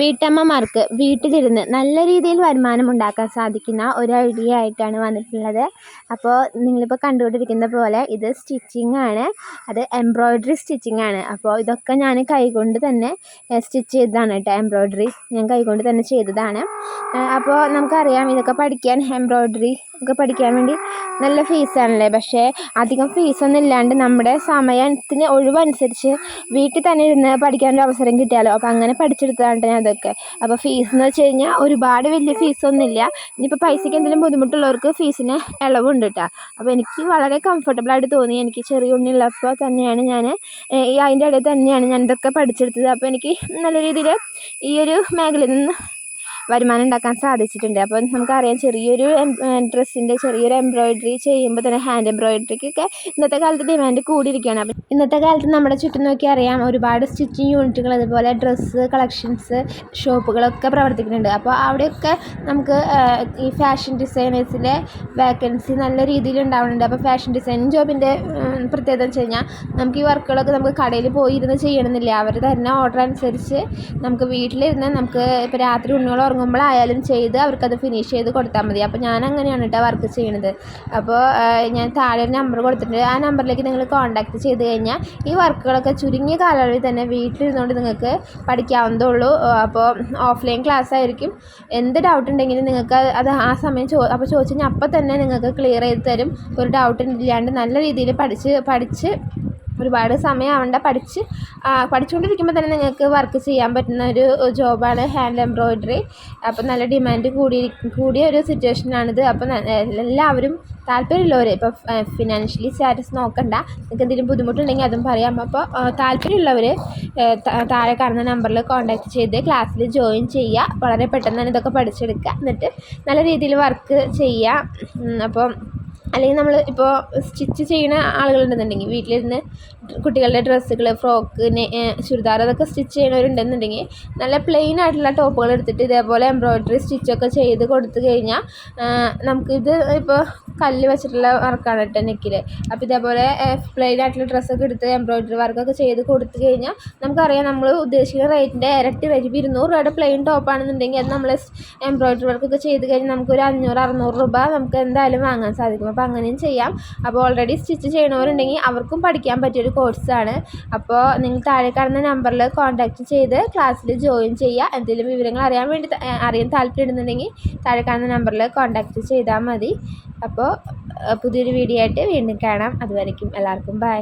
വീട്ടമ്മമാർക്ക് വീട്ടിലിരുന്ന് നല്ല രീതിയിൽ വരുമാനം ഉണ്ടാക്കാൻ സാധിക്കുന്ന ഒരു ഐഡിയ ആയിട്ടാണ് വന്നിട്ടുള്ളത്. അപ്പോൾ നിങ്ങളിപ്പോൾ കണ്ടുകൊണ്ടിരിക്കുന്ന പോലെ ഇത് സ്റ്റിച്ചിങ് ആണ്. അത് എംബ്രോയ്ഡറി സ്റ്റിച്ചിങ് ആണ്. അപ്പോൾ ഇതൊക്കെ ഞാൻ കൈകൊണ്ട് തന്നെ സ്റ്റിച്ച് ചെയ്തതാണ് കേട്ടോ എംബ്രോയ്ഡറി ഞാൻ കൈകൊണ്ട് തന്നെ ചെയ്തതാണ്. അപ്പോൾ നമുക്കറിയാം ഇതൊക്കെ പഠിക്കാൻ എംബ്രോയ്ഡറി ഒക്കെ പഠിക്കാൻ വേണ്ടി നല്ല ഫീസാണല്ലേ പക്ഷേ അധികം ഫീസൊന്നും ഇല്ലാണ്ട് നമ്മുടെ സമയത്തിന് ഒഴിവനുസരിച്ച് വീട്ടിൽ തന്നെ ഇരുന്ന് പഠിക്കാനൊരു അവസരം കിട്ടിയാലോ? അപ്പോൾ അങ്ങനെ പഠിച്ചെടുത്തതാണ് ഞാൻ അതൊക്കെ. അപ്പോൾ ഫീസ് എന്ന് വെച്ച് കഴിഞ്ഞാൽ ഒരുപാട് വലിയ ഫീസൊന്നുമില്ല ഇനിയിപ്പോൾ പൈസയ്ക്ക് എന്തെങ്കിലും ബുദ്ധിമുട്ടുള്ളവർക്ക് ഫീസിന് ഇളവുണ്ട് കേട്ടോ അപ്പോൾ എനിക്ക് വളരെ കംഫർട്ടബിളായിട്ട് തോന്നി. എനിക്ക് ചെറിയ ഉണ്ണിയുള്ളപ്പോൾ തന്നെയാണ് ഞാൻ ഈ അതിന്റെ ഇടയിൽ തന്നെയാണ് ഞാൻ ഇതൊക്കെ പഠിച്ചെടുത്തത്. അപ്പോൾ എനിക്ക് നല്ല രീതിയിൽ ഈ ഒരു മേഖലയിൽ നിന്ന് വരുമാനം ഉണ്ടാക്കാൻ സാധിച്ചിട്ടുണ്ട്. അപ്പോൾ നമുക്കറിയാം ചെറിയൊരു ഡ്രസ്സിന്റെ ചെറിയൊരു എംബ്രോയിഡറി ചെയ്യുമ്പോൾ തന്നെ ഹാൻഡ് എംബ്രോയിഡറിക്കൊക്കെ ഇന്നത്തെ കാലത്ത് ഡിമാൻഡ് കൂടിയിരിക്കുകയാണ്. അപ്പം ഇന്നത്തെ കാലത്ത് നമ്മുടെ ചുറ്റും നോക്കി അറിയാം ഒരുപാട് സ്റ്റിച്ചിങ് യൂണിറ്റുകൾ അതുപോലെ ഡ്രസ്സ് കളക്ഷൻസ് ഷോപ്പുകളൊക്കെ പ്രവർത്തിക്കുന്നുണ്ട്. അപ്പോൾ അവിടെയൊക്കെ നമുക്ക് ഈ ഫാഷൻ ഡിസൈനേഴ്സിലെ വേക്കൻസി നല്ല രീതിയിൽ ഉണ്ടാവുന്നുണ്ട്. അപ്പോൾ ഫാഷൻ ഡിസൈനിങ് ജോബിന്റെ പ്രത്യേകത വെച്ച് കഴിഞ്ഞാൽ നമുക്ക് ഈ വർക്കുകളൊക്കെ നമുക്ക് കടയിൽ പോയിരുന്ന് ചെയ്യണമെന്നില്ല. അവർ തരുന്ന ഓർഡർ അനുസരിച്ച് നമുക്ക് വീട്ടിലിരുന്ന് നമുക്ക് ഇപ്പോൾ രാത്രി ഉണ്ണികൾ ഉറങ്ങുമ്പോഴായാലും ചെയ്ത് അവർക്കത് ഫിനിഷ് ചെയ്ത് കൊടുത്താൽ മതി. അപ്പോൾ ഞാൻ അങ്ങനെയാണ് കേട്ടോ വർക്ക് ചെയ്യണത്. അപ്പോൾ ഞാൻ താഴെ ഒരു നമ്പർ കൊടുത്തിട്ടുണ്ട്. ആ നമ്പറിലേക്ക് നിങ്ങൾ കോൺടാക്റ്റ് ചെയ്ത് കഴിഞ്ഞാൽ ഈ വർക്കുകളൊക്കെ ചുരുങ്ങിയ കാലയളവിൽ തന്നെ വീട്ടിലിരുന്നുകൊണ്ട് നിങ്ങൾക്ക് പഠിക്കാവുന്നതേ ഉള്ളൂ അപ്പോൾ ഓഫ്ലൈൻ ക്ലാസ് ആയിരിക്കും. എന്ത് ഡൗട്ട് ഉണ്ടെങ്കിലും നിങ്ങൾക്ക് അത് ആ സമയം ചോ അപ്പോൾ ചോദിച്ചു കഴിഞ്ഞാൽ അപ്പം തന്നെ നിങ്ങൾക്ക് ക്ലിയർ ചെയ്ത് തരും. ഒരു ഡൗട്ട് ഇല്ലാണ്ട് നല്ല രീതിയിൽ പഠിച്ച് പഠിച്ച് ഒരുപാട് സമയം സമയമാവണ്ട പഠിച്ച് പഠിച്ചുകൊണ്ടിരിക്കുമ്പോൾ തന്നെ നിങ്ങൾക്ക് വർക്ക് ചെയ്യാൻ പറ്റുന്ന ഒരു ജോബാണ് ഹാൻഡ് എംബ്രോയിഡറി അപ്പോൾ നല്ല ഡിമാൻഡ് കൂടി കൂടിയ ഒരു സിറ്റുവേഷനാണിത് അപ്പോൾ എല്ലാവരും താല്പര്യമുള്ളവർ ഇപ്പോൾ ഫിനാൻഷ്യലി സ്റ്റാറ്റസ് നോക്കണ്ട. നിങ്ങൾക്ക് എന്തെങ്കിലും ബുദ്ധിമുട്ടുണ്ടെങ്കിൽ അതും പറയാം. അപ്പോൾ താല്പര്യമുള്ളവർ താഴെ കാണുന്ന നമ്പറിൽ കോൺടാക്റ്റ് ചെയ്ത് ക്ലാസ്സിൽ ജോയിൻ ചെയ്യുക. വളരെ പെട്ടെന്ന് തന്നെ ഇതൊക്കെ പഠിച്ചെടുക്കുക. എന്നിട്ട് നല്ല രീതിയിൽ വർക്ക് ചെയ്യുക അപ്പോൾ അല്ലെങ്കിൽ നമ്മൾ ഇപ്പോൾ സ്റ്റിച്ച് ചെയ്യുന്ന ആളുകളുണ്ടെന്നുണ്ടെങ്കിൽ വീട്ടിലിരുന്ന് കുട്ടികളുടെ ഡ്രസ്സുകൾ ഫ്രോക്ക് ചുരിദാർ അതൊക്കെ സ്റ്റിച്ച് ചെയ്യണവരുണ്ടെന്നുണ്ടെങ്കിൽ നല്ല പ്ലെയിൻ ആയിട്ടുള്ള ടോപ്പുകൾ എടുത്തിട്ട് ഇതേപോലെ എംബ്രോയ്ഡറി സ്റ്റിച്ചൊക്കെ ചെയ്ത് കൊടുത്തു കഴിഞ്ഞാൽ നമുക്കിത് ഇപ്പോൾ കല്ല് വെച്ചിട്ടുള്ള വർക്കാണ് കേട്ടോ നെക്കിൽ അപ്പോൾ ഇതേപോലെ പ്ലെയിൻ ആയിട്ടുള്ള ഡ്രസ്സൊക്കെ എടുത്ത് എംബ്രോയിഡറി വർക്കൊക്കെ ചെയ്ത് കൊടുത്തു കഴിഞ്ഞാൽ നമുക്കറിയാം നമ്മൾ ഉദ്ദേശിക്കുന്ന റേറ്റിന്റെ ഇരട്ടി വരും. ഇരുന്നൂറ് രൂപയുടെ പ്ലെയിൻ ടോപ്പാണെന്നുണ്ടെങ്കിൽ അത് നമ്മൾ എംബ്രോയിഡറി വർക്കൊക്കെ ചെയ്ത് കഴിഞ്ഞാൽ നമുക്കൊരു അഞ്ഞൂറ് അറുന്നൂറ് രൂപ നമുക്ക് എന്തായാലും വാങ്ങാൻ സാധിക്കും. അപ്പോൾ അങ്ങനെയും ചെയ്യാം. അപ്പോൾ ഓൾറെഡി സ്റ്റിച്ച് ചെയ്യണവരുണ്ടെങ്കിൽ അവർക്കും പഠിക്കാൻ പറ്റിയൊരു കോഴ്സാണ് അപ്പോൾ നിങ്ങൾ താഴെ കാണുന്ന നമ്പറിൽ കോൺടാക്റ്റ് ചെയ്ത് ക്ലാസ്സിൽ ജോയിൻ ചെയ്യുക എന്തെങ്കിലും വിവരങ്ങൾ അറിയാൻ വേണ്ടി അറിയാൻ താല്പര്യമുണ്ടെന്നുണ്ടെങ്കിൽ താഴെ കാണുന്ന നമ്പറിൽ കോൺടാക്റ്റ് ചെയ്താൽ മതി. അപ്പോൾ പുതിയൊരു വീഡിയോ ആയിട്ട് വീണ്ടും കാണാം. അതുവരയ്ക്കും എല്ലാവർക്കും ബൈ